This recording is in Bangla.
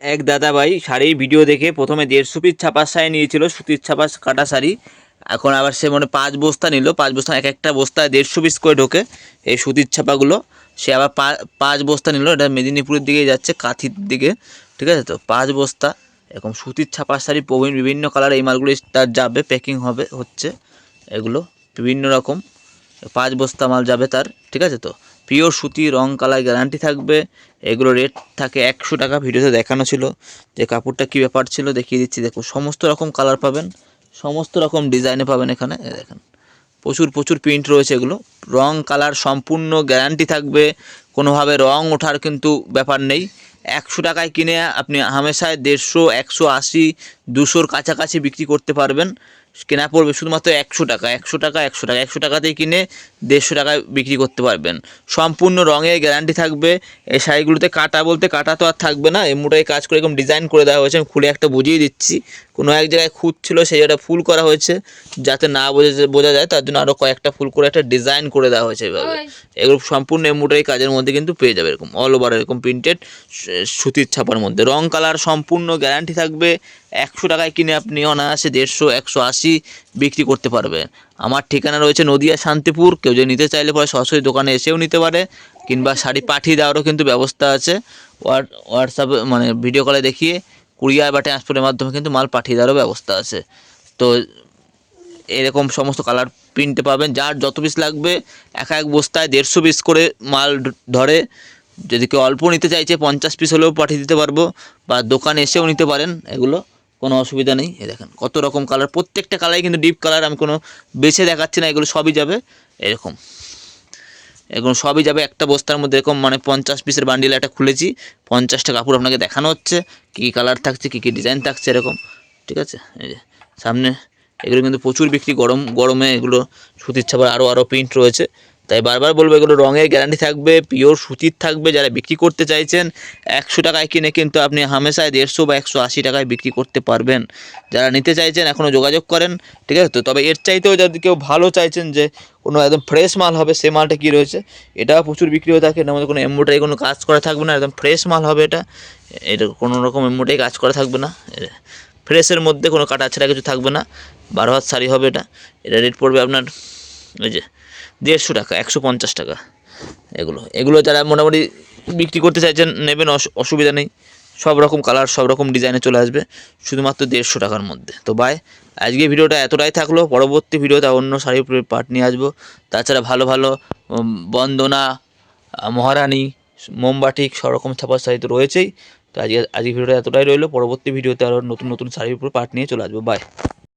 এক দাদা ভাই শাড়ির ভিডিও দেখে প্রথমে দেড়শো পিস ছাপার শাড়ি নিয়েছিল, সুতির ছাপা কাটা শাড়ি। এখন আবার সে মানে পাঁচ বস্তা নিল, পাঁচ বস্তা এক একটা বস্তায় দেড়শো পিস করে ঢোকে এই সুতির ছাপাগুলো। সে আবার পাঁচ বস্তা নিল, এটা মেদিনীপুরের দিকে যাচ্ছে, কাঁথির দিকে, ঠিক আছে তো? পাঁচ বস্তা, এরকম সুতির ছাপার শাড়ি বিভিন্ন কালার এই মালগুলো তার যাবে প্যাকিং হবে, হচ্ছে এগুলো, বিভিন্ন রকম, পাঁচ বস্তা মাল যাবে তার, ঠিক আছে তো? পিওর সুতি রং কালার গ্যারান্টি থাকবে। এগুলো রেট থাকে একশো টাকা ভিডিওতে দেখানো ছিল। যে কাপড়টা কী ব্যাপার ছিল দেখিয়ে দিচ্ছি। দেখো, সমস্ত রকম কালার পাবেন, সমস্ত রকম ডিজাইনে পাবেন এখানে। দেখেন, প্রচুর প্রচুর প্রিন্ট রয়েছে এগুলো। রং কালার সম্পূর্ণ গ্যারান্টি থাকবে। কোনোভাবে রং ওঠার কিন্তু ব্যাপার নেই। একশো টাকায় কিনে আপনি হামেশায় দেড়শো, একশো আশি, দুশোর কাছাকাছি বিক্রি করতে পারবেন। কেনা পড়বে শুধুমাত্র একশো টাকা একশো টাকা একশো টাকা, একশো টাকাতেই কিনে দেড়শো টাকায় বিক্রি করতে পারবেন। সম্পূর্ণ রঙের গ্যারান্টি থাকবে, এই শাড়িগুলোতে কাটা বলতে কাটা তো আর থাকবে না এমুটাই কাজ করে এরকম ডিজাইন করে দেওয়া হয়েছে, আমি খুলে একটা বুঝিয়ে দিচ্ছি। কোনো এক জায়গায় খুঁত ছিল সেই জায়গাটা ফুল করা হয়েছে। যাতে না বোঝা বোঝা যায় তার জন্য আরও কয়েকটা ফুল করে একটা ডিজাইন করে দেওয়া হয়েছে এভাবে। এগুলো সম্পূর্ণ এমুটাই কাজের মধ্যে কিন্তু পেয়ে যাবে এরকম অল ওভার এরকম প্রিন্টেড সুতির ছাপার মধ্যে। রং কালার সম্পূর্ণ গ্যারান্টি থাকবে। একশো টাকায় কিনে আপনি অনায়াসে দেড়শো একশো আশি বিক্রি করতে পারবেন। আমার ঠিকানা রয়েছে নদিয়া শান্তিপুর। কেউ যদি নিতে চাইলে পরে সরাসরি দোকানে এসেও নিতে পারে কিংবা শাড়ি পাঠিয়ে দেওয়ারও কিন্তু ব্যবস্থা আছে। হোয়াট হোয়াটসঅ্যাপে মানে ভিডিও কলে দেখিয়ে কুরিয়ার বা ট্রান্সপোর্টের মাধ্যমে কিন্তু মাল পাঠিয়ে দেওয়ারও ব্যবস্থা আছে। তো এরকম সমস্ত কালার প্রিন্টে পাবেন। যার যত পিস লাগবে, এক এক বস্তায় দেড়শো পিস করে মাল ধরে। যদি কেউ অল্প নিতে চাইছে, পঞ্চাশ পিস হলেও পাঠিয়ে দিতে পারব বা দোকানে এসেও নিতে পারেন। এগুলো কোনো অসুবিধা নেই। এই দেখেন, কত রকম কালার প্রত্যেকটা কালারই কিন্তু ডিপ কালার আমি কোনো বেছে দেখাচ্ছি না, এগুলো সবই যাবে এরকম। এরকম সবই যাবে একটা বস্তার মধ্যে। এরকম মানে পঞ্চাশ পিসের বান্ডিল একটা খুলেছি। পঞ্চাশটা কাপড় আপনাকে দেখানো হচ্ছে। কী কী কালার থাকছে, কী কী ডিজাইন থাকছে এরকম। ঠিক আছে? এই যে, সামনে এগুলো কিন্তু প্রচুর বিক্রি, গরম, গরমে এগুলো সুতির ছাপার আরও আরও প্রিন্ট রয়েছে। তাই বারবার বলব, এগুলো রঙের গ্যারান্টি থাকবে পিওর সুতির থাকবে, যারা বিক্রি করতে চাইছেন, একশো টাকায় কিনে কিন্তু আপনি হামেশায় দেড়শো বা একশো আশি টাকায় বিক্রি করতে পারবেন। যারা নিতে চাইছেন এখনও যোগাযোগ করেন, ঠিক আছে? তো তবে এর চাইতেও যদি কেউ ভালো চাইছেন যে কোনো একদম ফ্রেশ মাল হবে, সে মালটা কী রয়েছে, এটাও প্রচুর বিক্রি হয়ে থাকে মধ্যে কোনো এমব্রয়ডারি কোনো কাজ করা থাকবে না, একদম ফ্রেশ মাল হবে এটা। এটা কোনো রকম এমব্রয়ডারি কাজ করা থাকবে না ফ্রেশের মধ্যে কোনো কাটা ছাড়া কিছু থাকবে না বারো হাত শাড়ি হবে এটা এটা রেট পড়বে আপনার ওই যে দেড়শো টাকা, একশো পঞ্চাশ টাকা এগুলো। এগুলো যারা মোটামুটি বিক্রি করতে চাইছেন, নেবেন, অসু- অসুবিধা নেই। সব রকম কালার সব রকম ডিজাইনে চলে আসবে, শুধুমাত্র দেড়শো টাকার মধ্যে। তো বাই আজকে ভিডিওটা এতটাই থাকল, পরবর্তী ভিডিওতে অন্য উপরে পার্ট নিয়ে আসব। তাছাড়া ভালো ভালো বন্দনা, মহারানী মোমবাটিক সব রকম ছাপার শাড়ি তো রয়েছেই। তো আজকে আজকে ভিডিওটা এতটাই রইল, পরবর্তী ভিডিওতে আরও নতুন নতুন শাড়ির উপর পার্ট নিয়ে চলে আসব। বাই